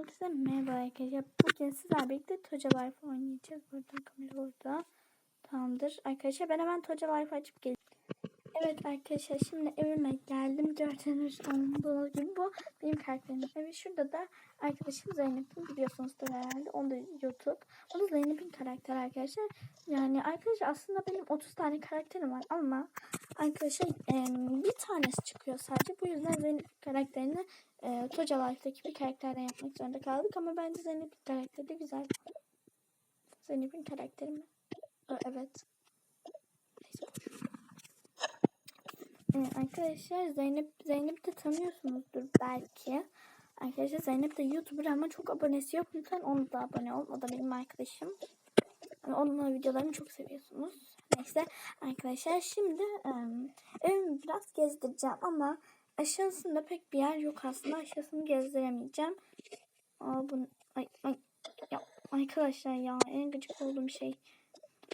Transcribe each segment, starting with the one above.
Herkese merhaba arkadaşlar. Bugün sizlerle birlikte Toca Life oynayacağız. Burada kamera burada. Tamamdır. Arkadaşlar ben hemen Toca Life açıp geleceğim. Evet arkadaşlar şimdi evime geldim. Gördüğünüz olduğu gibi bu benim karakterimin evi. Şurada da arkadaşım Zeynep'in biliyorsunuzdur herhalde. Onu da YouTube. O da Zeynep'in karakteri arkadaşlar. Yani arkadaşlar aslında benim 30 tane karakterim var ama arkadaşlar em, bir tanesi çıkıyor sadece. Bu yüzden Zeynep karakterini e, Toca Life'daki bir karakterden yapmak zorunda kaldık ama bence Zeynep'in karakteri de güzel. Zeynep'in karakteri mi? Evet. Neyse, boş. Ee, arkadaşlar Zeynep Zeynep de tanıyorsunuzdur belki. Arkadaşlar Zeynep de YouTuber ama çok abonesi yok. Lütfen onu da abone ol. O da benim arkadaşım. Onun videolarını çok seviyorsunuz. Neyse arkadaşlar şimdi evimi biraz gezdireceğim ama aşağısında pek bir yer yok aslında. Aşağısını gezdiremeyeceğim. Aa, bu, ay, ay, ya, arkadaşlar ya en gıcık olduğum şey.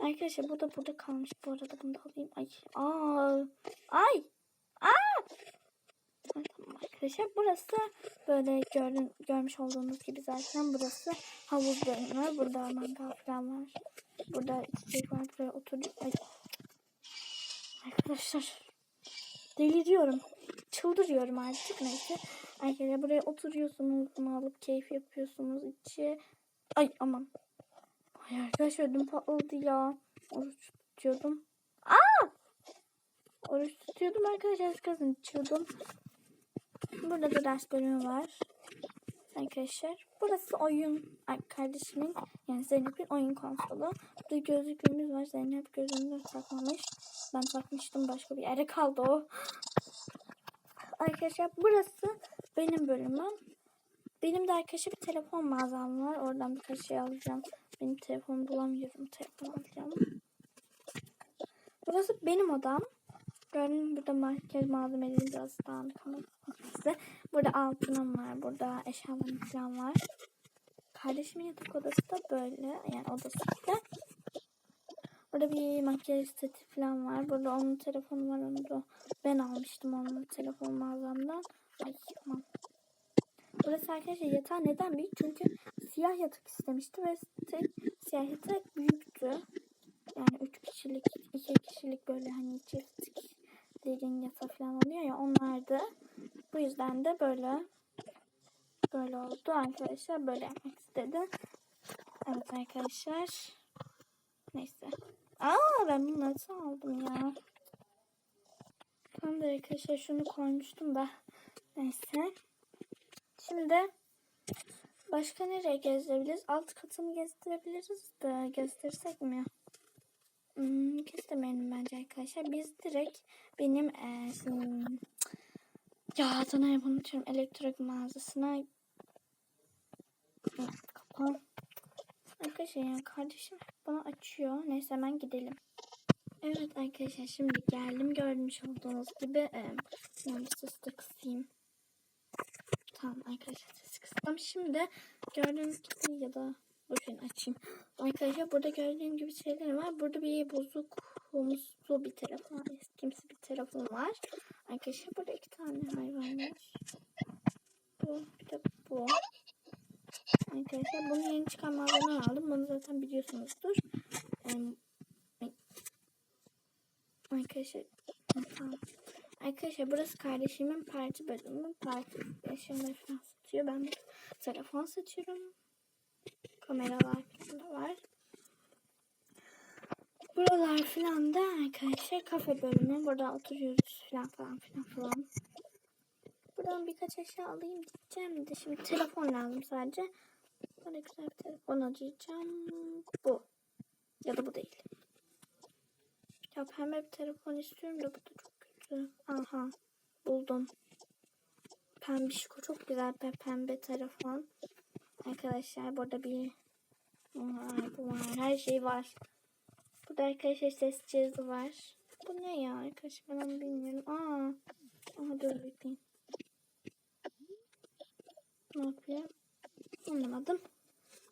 Arkadaşlar bu da burada kalmış. Bu arada bunu da alayım. Ay. Aa. Ay. Aa. Tamam arkadaşlar. Burası böyle gördün, görmüş olduğunuz gibi zaten burası havuz bölümü. Burada mangal falan var. Burada içecek var. Buraya oturduk. Ay. Arkadaşlar. Deliriyorum. Çıldırıyorum artık neyse. Arkadaşlar buraya oturuyorsunuz. Bunu alıp keyif yapıyorsunuz. içi. Ay aman. Ay arkadaşlar ödüm patladı ya. Oruç tutuyordum. Aa! Oruç tutuyordum arkadaşlar. Az kalsın. Burada da ders bölümü var. Arkadaşlar. Burası oyun Ay, kardeşimin yani Zeynep'in oyun konsolu. Burada gözlüğümüz var. Zeynep gözünü takmamış. Ben takmıştım. Başka bir yere kaldı o. Arkadaşlar burası benim bölümüm. Benim de arkadaşlar bir telefon mağazam var. Oradan birkaç şey alacağım. Benim telefonu bulamıyorum. Telefon alacağım. Burası benim odam. Gördüğünüz burada makyaj malzemeleri biraz dağınık ama size. Burada altınım var. Burada eşyalarım falan var. Kardeşimin yatak odası da böyle. Yani odası da. Burada bir makyaj seti falan var. Burada onun telefonu var. Onu da ben almıştım onun telefon mağazamdan. Ay. Burası arkadaşlar yatağı neden büyük? Çünkü siyah yatak istemişti ve tek siyah yatak büyüktü. Yani 3 kişilik, 2 kişilik böyle hani çiftliklerin yatağı falan oluyor ya onlardı. Bu yüzden de böyle böyle oldu arkadaşlar. Böyle yapmak istedi. Evet arkadaşlar. Neyse. Aa ben bunu nasıl aldım ya? Tam da arkadaşlar şunu koymuştum da. Neyse. Şimdi başka nereye gezdirebiliriz? Alt katını gezdirebiliriz de gezdirsek mi? Hmm, gezdirmeyelim bence arkadaşlar. Biz direkt benim e, ya Adana'ya bunu unutuyorum. Elektrik mağazasına kapan. Arkadaşlar ya kardeşim bana açıyor. Neyse hemen gidelim. Evet arkadaşlar şimdi geldim. Görmüş olduğunuz gibi e, yani sesi de kısayım. Tamam arkadaşlar sesi kıstım. Şimdi gördüğünüz gibi ya da bakın açayım. Arkadaşlar burada gördüğüm gibi şeyler var. Burada bir bozuk muslu bir telefon var. Eskimsi bir telefon var. Arkadaşlar burada iki tane hayvan var. Bu bir de bu. Arkadaşlar bunu yeni çıkan mağazadan aldım. Bunu zaten biliyorsunuzdur. Arkadaşlar tamam. Arkadaşlar burası kardeşimin parti bölümü. Parti eşyaları falan satıyor. Ben de telefon satıyorum. Kameralar falan var. Buralar falan da arkadaşlar kafe bölümü. Burada oturuyoruz falan falan falan falan. Buradan birkaç eşya alayım diyeceğim de şimdi telefon lazım sadece. Böyle güzel bir telefon arayacağım. Bu. Ya da bu değil. Ya pembe bir telefon istiyorum da bu da çok kötü. Aha buldum. Pembişko çok güzel pembe telefon. Arkadaşlar burada bir var, bu var. Her şey var. Burada arkadaşlar ses cihazı var. Bu ne ya arkadaşlar ben bilmiyorum. Aa, aha dur bekleyin. Ne yapıyor? Anlamadım.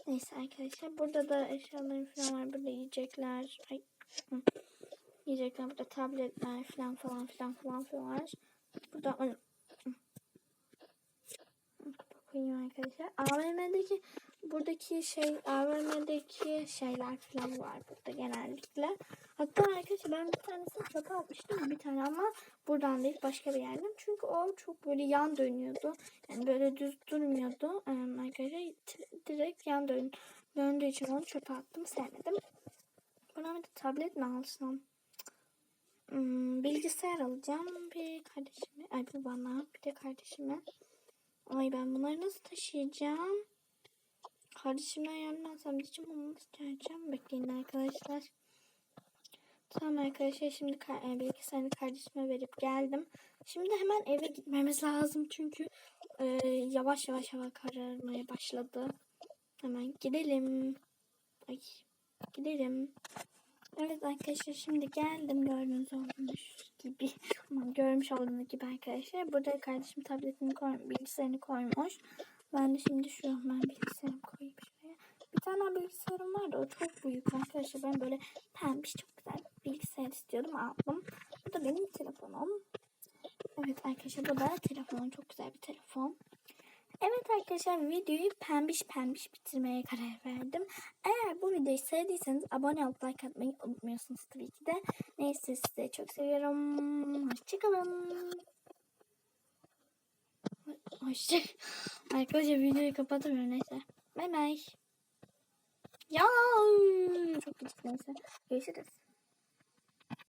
Neyse arkadaşlar burada da eşyalarım falan var. Burada yiyecekler. Ay. Yiyecekler burada tabletler falan falan filan falan falan var. Burada koyayım arkadaşlar. AVM'deki buradaki şey AVM'deki şeyler falan var burada genellikle. Hatta arkadaşlar ben bir tanesini çöpe atmıştım bir tane ama buradan değil başka bir yerden. Çünkü o çok böyle yan dönüyordu. Yani böyle düz durmuyordu. Ee, arkadaşlar direkt yan dön döndüğü için onu çöpe attım. Sevmedim. Buna bir de tablet mi alsam? Hmm, bilgisayar alacağım. Bir kardeşime, ay bir bana, bir de kardeşime. Ay ben bunları nasıl taşıyacağım? Kardeşimden yardım alsam diyeceğim ama nasıl çağıracağım? Bekleyin arkadaşlar. Tamam arkadaşlar şimdi kar- e, bilgisayarı kardeşime verip geldim. Şimdi hemen eve gitmemiz lazım çünkü e, yavaş yavaş hava kararmaya başladı. Hemen gidelim. Ay gidelim. Evet arkadaşlar şimdi geldim gördüğünüz olduğunuz gibi. Görmüş olduğunuz gibi arkadaşlar. Burada kardeşim tabletini koy, bilgisayarını koymuş. Ben de şimdi şu hemen bilgisayarımı koyayım şuraya. Bir tane bilgisayarım vardı o çok büyük arkadaşlar. Ben böyle pembiş çok güzel bilgisayar istiyordum aldım. Bu da benim telefonum. Evet arkadaşlar bu da telefonum çok güzel bir telefon. Evet arkadaşlar videoyu pembiş pembiş bitirmeye karar verdim. Eğer bu videoyu sevdiyseniz abone olup like atmayı unutmuyorsunuz tabii ki de. Neyse size çok seviyorum. Hoşçakalın. Hoşça Arkadaşlar videoyu kapatamıyorum neyse. Bay bay. Ya çok gıcık neyse. Görüşürüz.